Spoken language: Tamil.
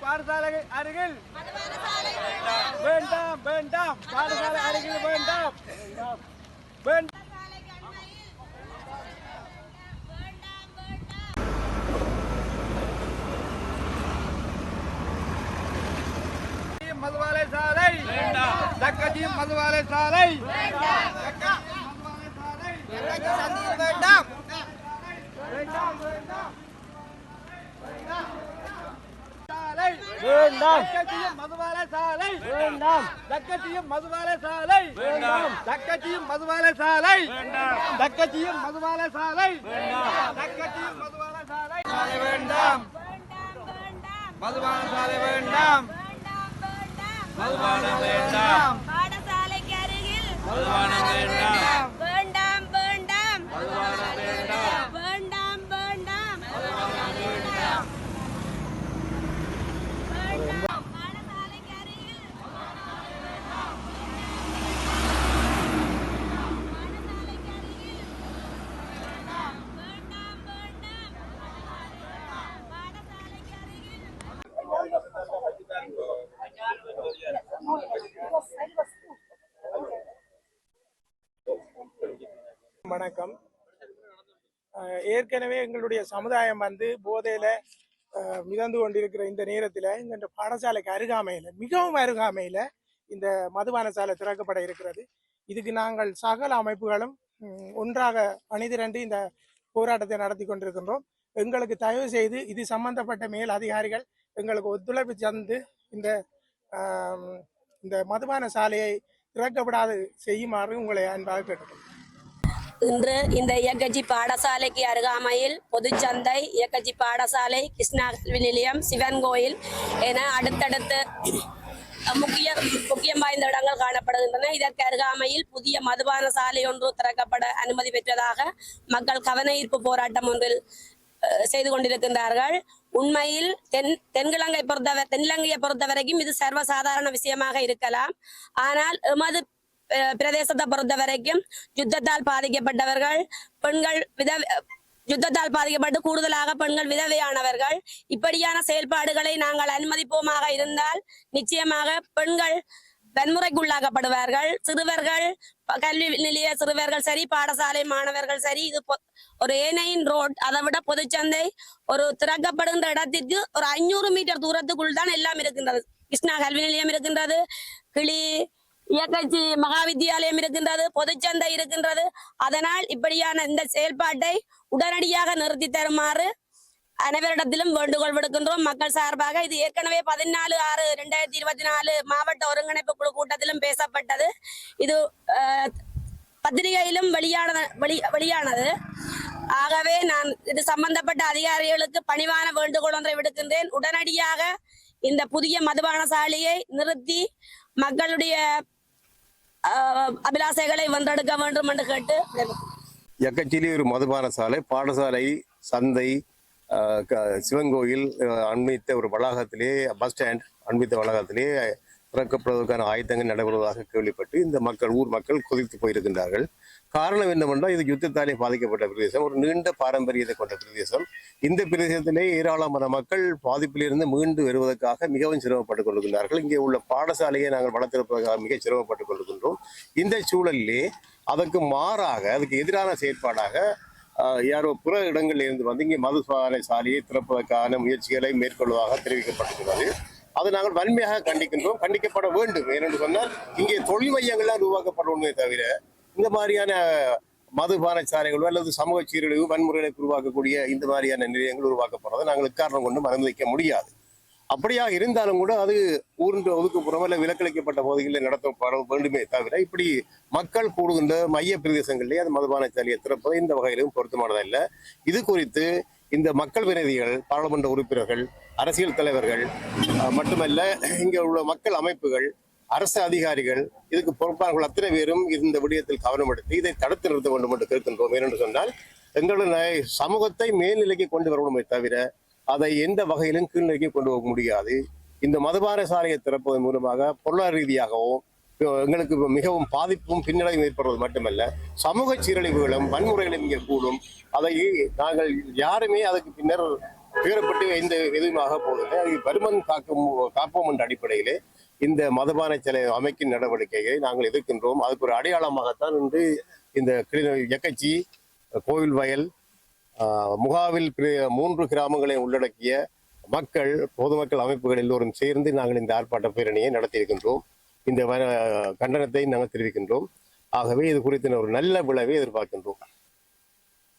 பாடசாலை அருகில். வேண்டாம் வேண்டாம் பாடசாலை அருகில் வேண்டாம் வேண்டாம் மதுவாலை சாலை ஜக்கதி மதுவாலை சாலை. வேண்டாம். சாலை. வேண்டாம். தக்கத்தியும் மதுபால சாலை. வேண்டாம். தக்கத்தியும் மதுபால சாலை. வேண்டாம். தக்கத்தியும் மதுபால சாலை. தக்கத்தியும் மதுபால சாலை தக்கத்தியும் மதுபால சாலை. சாலை வேண்டாம். மதுபான சாலை வேண்டாம். மதுபானம் வேண்டாம். அருகில் மதுபானம் வேண்டாம் வேண்டாம் வேண்டாம் மதுபானம் வேண்டாம் வேண்டாம் வேண்டாம் வேண்டாம் பாடசாலைக்கு அருகில் பாடசாலைக்கு அருகில் வேண்டாம் வேண்டாம் பாடசாலைக்கு அருகில் வணக்கம். ஏற்கனவே எங்களுடைய சமுதாயம் வந்து போதையில மிதந்து கொண்டிருக்கிற இந்த நேரத்தில் இந்த பாடசாலைக்கு அருகாமையில் மிகவும் அருகாமையில் இந்த மதுபான சாலை திறக்கப்பட இருக்கிறது. இதுக்கு நாங்கள் சகல அமைப்புகளும் ஒன்றாக அணிதிரண்டு இந்த போராட்டத்தை நடத்தி கொண்டிருக்கின்றோம். எங்களுக்கு தயவு செய்து இது சம்பந்தப்பட்ட மேல் அதிகாரிகள் எங்களுக்கு ஒத்துழைப்பு தந்து இந்த இந்த மதுபான சாலையை திறக்கப்படாது செய்யுமாறு உங்களை அன்பாக கேட்டுக்கொள்கிறேன் இன்று இந்த இயக்கஜி பாடசாலைக்கு அருகாமையில் பொதுச்சந்தை இயக்கஜி பாடசாலை கிருஷ்ணா கல்வி நிலையம் சிவன் கோயில் என அடுத்தடுத்து முக்கிய முக்கியம் வாய்ந்த இடங்கள் காணப்படுகின்றன. இதற்கு அருகாமையில் புதிய மதுபான சாலை ஒன்று திறக்கப்பட அனுமதி பெற்றதாக மக்கள் கவன ஈர்ப்பு போராட்டம் ஒன்றில் செய்து கொண்டிருக்கின்றார்கள். உண்மையில் தென் தென்கிழங்கை பொறுத்தவரை தென்னிலங்கையை பொறுத்தவரைக்கும் இது சர்வசாதாரண விஷயமாக இருக்கலாம். ஆனால் எமது பிரதேசத்தை பொறுத்த வரைக்கும் யுத்தத்தால் பாதிக்கப்பட்டவர்கள் பெண்கள் வித யுத்தத்தால் பாதிக்கப்பட்டு கூடுதலாக பெண்கள் விதவையானவர்கள் இப்படியான செயல்பாடுகளை நாங்கள் அனுமதிப்போமாக இருந்தால் நிச்சயமாக பெண்கள் வன்முறைக்குள்ளாக்கப்படுவார்கள் சிறுவர்கள் கல்வி நிலைய சிறுவர்கள் சரி பாடசாலை மாணவர்கள் சரி இது ஒரு ஏனையின் ரோட் அதை விட பொதுச்சந்தை ஒரு திறக்கப்படுகின்ற இடத்திற்கு ஒரு ஐநூறு மீட்டர் தூரத்துக்குள் தான் எல்லாம் இருக்கின்றது கிருஷ்ணா கல்வி நிலையம் இருக்கின்றது கிளி இயக்கச்சி மகாவித்தியாலயம் இருக்கின்றது பொதுச்சந்தை இருக்கின்றது. அதனால் இப்படியான இந்த செயல்பாட்டை உடனடியாக நிறுத்தி தருமாறு அனைவரிடத்திலும் வேண்டுகோள் விடுக்கின்றோம். மக்கள் சார்பாக இது ஏற்கனவே பதினாலு ஆறு ரெண்டாயிரத்தி இருபத்தி நாலு மாவட்ட ஒருங்கிணைப்பு குழு கூட்டத்திலும் பேசப்பட்டது. இது அஹ், பத்திரிகையிலும் வெளியான வெளி வெளியானது. ஆகவே நான் இது சம்பந்தப்பட்ட அதிகாரிகளுக்கு பணிவான வேண்டுகோள் ஒன்றை விடுக்கின்றேன். உடனடியாக இந்த புதிய மதுபான சாலையை நிறுத்தி மக்களுடைய அபிலாசைகளை வந்தெடுக்க வேண்டும் என்று கேட்டு எக்கச்சிலி ஒரு மதுபான சாலை பாடசாலை சந்தை க- சிவன் கோயில் அண்மித்த ஒரு வளாகத்திலே பஸ் ஸ்டாண்ட் அண்மித்த வளாகத்திலே திறக்கப்படுவதற்கான ஆயத்தங்கள் நடைபெறுவதாக கேள்விப்பட்டு இந்த மக்கள் ஊர் மக்கள் கொதித்து போயிருக்கின்றார்கள். காரணம் என்னவென்றால் இது யுத்தத்தாலே பாதிக்கப்பட்ட பிரதேசம். ஒரு நீண்ட பாரம்பரியத்தை கொண்ட பிரதேசம். இந்த பிரதேசத்திலே ஏராளமான மக்கள் பாதிப்பிலிருந்து மீண்டு வருவதற்காக மிகவும் சிரமப்பட்டுக் கொள்கின்றார்கள் இங்கே உள்ள பாடசாலையை நாங்கள் வளர்த்திருப்பதற்காக மிக சிரமப்பட்டுக் கொள்கின்றோம் இந்த சூழலிலே அதற்கு மாறாக அதுக்கு எதிரான செயற்பாடாக யாரோ புற இடங்களில் இருந்து வந்து இங்கே மதுசாலை சாலையை திறப்பதற்கான முயற்சிகளை மேற்கொள்வதாக தெரிவிக்கப்பட்டிருக்கிறது. அதை நாங்கள் வன்மையாக கண்டிக்கின்றோம். கண்டிக்கப்பட வேண்டும். ஏனென்று சொன்னால் இங்கே தொழில் மையங்கள்லாம் உருவாக்கப்படணுமே தவிர இந்த மாதிரியான மதுபான சாலைகளோ அல்லது சமூக சீரழிவு வன்முறைகளை உருவாக்கக்கூடிய இந்த மாதிரியான நிலையங்கள் உருவாக்கப்படுறதை நாங்கள் காரணம் கொண்டு அனுமதிக்க முடியாது. அப்படியாக இருந்தாலும் கூட அது ஊர்ன்ற ஒதுக்குப்புறம் இல்லை விலக்களிக்கப்பட்ட பகுதிகளில் நடத்தப்பட வேண்டுமே தவிர இப்படி மக்கள் கூடுகின்ற மைய பிரதேசங்களிலே அது மதுபான சாலையை திறப்பது இந்த வகையிலும் பொருத்தமானதல்ல. இது குறித்து இந்த மக்கள் பிரதிநிதிகள் பாராளுமன்ற உறுப்பினர்கள் அரசியல் தலைவர்கள் மட்டுமல்ல இங்கே உள்ள மக்கள் அமைப்புகள் அரசு அதிகாரிகள் இதுக்கு பொறுப்பாளர்கள் அத்தனை பேரும் இந்த விடயத்தில் கவனம் எடுத்து இதை தடுத்து நிறுத்த வேண்டும் என்று கேட்கின்றோம். ஏனென்று சொன்னால் எங்களுடைய சமூகத்தை மேல்நிலைக்கு கொண்டு வரணுமே தவிர அதை எந்த வகையிலும் கீழ்நிலைக்கு கொண்டு போக முடியாது. இந்த மதுபான சாலையை திறப்பதன் மூலமாக பொருளாதார ரீதியாகவும் எங்களுக்கு மிகவும் பாதிப்பும் பின்னடைவும் ஏற்படுவது மட்டுமல்ல சமூக சீரழிவுகளும் வன்முறைகளும் இங்கே கூடும். அதை நாங்கள் யாருமே அதுக்கு பின்னர் துயரப்பட்டு எந்த எதுவுமாக போவதில்லை அது பருமன் காக்கும் காப்போம் என்ற அடிப்படையிலே இந்த மதுபான சிலை அமைக்கும் நடவடிக்கையை நாங்கள் எதிர்க்கின்றோம். அதுக்கு ஒரு அடையாளமாகத்தான் இன்று இந்த கிளி- எக்கச்சி கோவில் வயல் முகாவில் மூன்று கிராமங்களை உள்ளடக்கிய மக்கள் பொதுமக்கள் அமைப்புகள் எல்லோரும் சேர்ந்து நாங்கள் இந்த ஆர்ப்பாட்ட பேரணியை நடத்தியிருக்கின்றோம். இந்த வர கண்டனத்தை நாங்கள் தெரிவிக்கின்றோம். ஆகவே இது குறித்த ஒரு நல்ல விளைவை எதிர்பார்க்கின்றோம்.